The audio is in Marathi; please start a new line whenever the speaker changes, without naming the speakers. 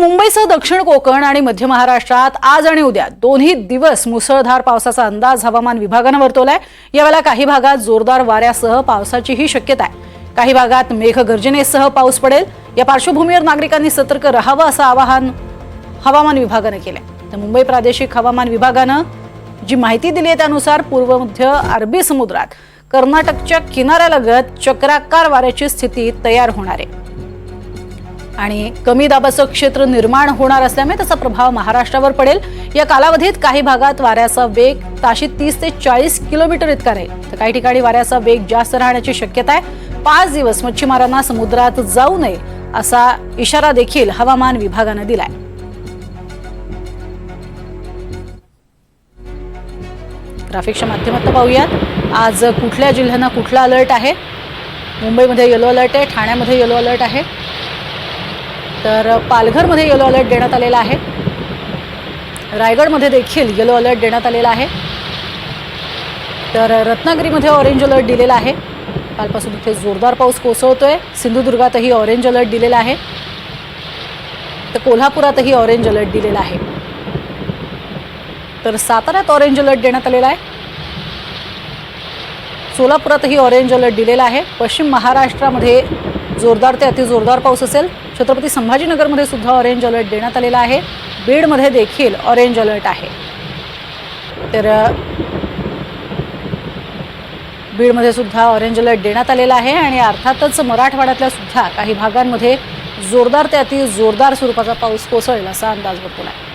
मुंबईसह दक्षिण कोकण आणि मध्य महाराष्ट्रात आज आणि उद्या दोन्ही दिवस मुसळधार पावसाचा अंदाज हवामान विभागानं वर्तवलाय. यावेळेला काही भागात जोरदार वाऱ्यासह पावसाचीही शक्यता आहे. काही भागात मेघगर्जनेसह पाऊस पडेल. या पार्श्वभूमीवर नागरिकांनी सतर्क राहावं असं आवाहन हवामान विभागानं केलंय. तर मुंबई प्रादेशिक हवामान विभागानं जी माहिती दिली आहे त्यानुसार पूर्व मध्य अरबी समुद्रात कर्नाटकच्या किनाऱ्यालगत चक्राकार वाऱ्याची स्थिती तयार होणार आहे. आणि कमी दाबाचं क्षेत्र निर्माण होणार असल्यामुळे त्याचा प्रभाव महाराष्ट्रावर पडेल. या कालावधीत काही भागात वाऱ्याचा वेग ताशी तीस ते चाळीस किलोमीटर इतका राहील. तर काही ठिकाणी वाऱ्याचा वेग जास्त राहण्याची शक्यता आहे. पाच दिवस मच्छीमारांना समुद्रात जाऊ नये असा इशारा देखील हवामान विभागानं दिलाय. ग्राफिक्सच्या माध्यमातून पाहूयात. आज कुठल्या जिल्ह्यांना कुठला अलर्ट आहे? मुंबईमध्ये येलो अलर्ट आहे ठाण्यामध्ये येलो अलर्ट आहे. तर पालघरमध्ये येलो अलर्ट देण्यात आलेला आहे. रायगडमध्ये देखील येलो अलर्ट देण्यात आलेला आहे. तर रत्नागिरीमध्ये ऑरेंज अलर्ट दिलेला आहे. कालपासून इथे जोरदार पाऊस कोसळतोय. सिंधुदुर्गातही ऑरेंज अलर्ट दिलेला आहे. तर कोल्हापुरातही ऑरेंज अलर्ट दिलेला आहे. तर साताऱ्यात ऑरेंज अलर्ट देण्यात आलेला आहे. सोलापुरातही ऑरेंज अलर्ट दिलेला आहे. पश्चिम महाराष्ट्रामध्ये जोरदार ते अतिजोरदार पाऊस असेल. छत्रपती संभाजीनगरमध्ये सुद्धा ऑरेंज अलर्ट देण्यात आलेला आहे. बीडमध्ये देखील ऑरेंज अलर्ट आहे. तर बीडमध्ये सुद्धा ऑरेंज अलर्ट देण्यात आलेला आहे आणि अर्थातच मराठवाड्यातल्या सुद्धा काही भागांमध्ये जोरदार ते अति जोरदार स्वरूपाचा पाऊस कोसळेल असा अंदाज वर्तवला आहे.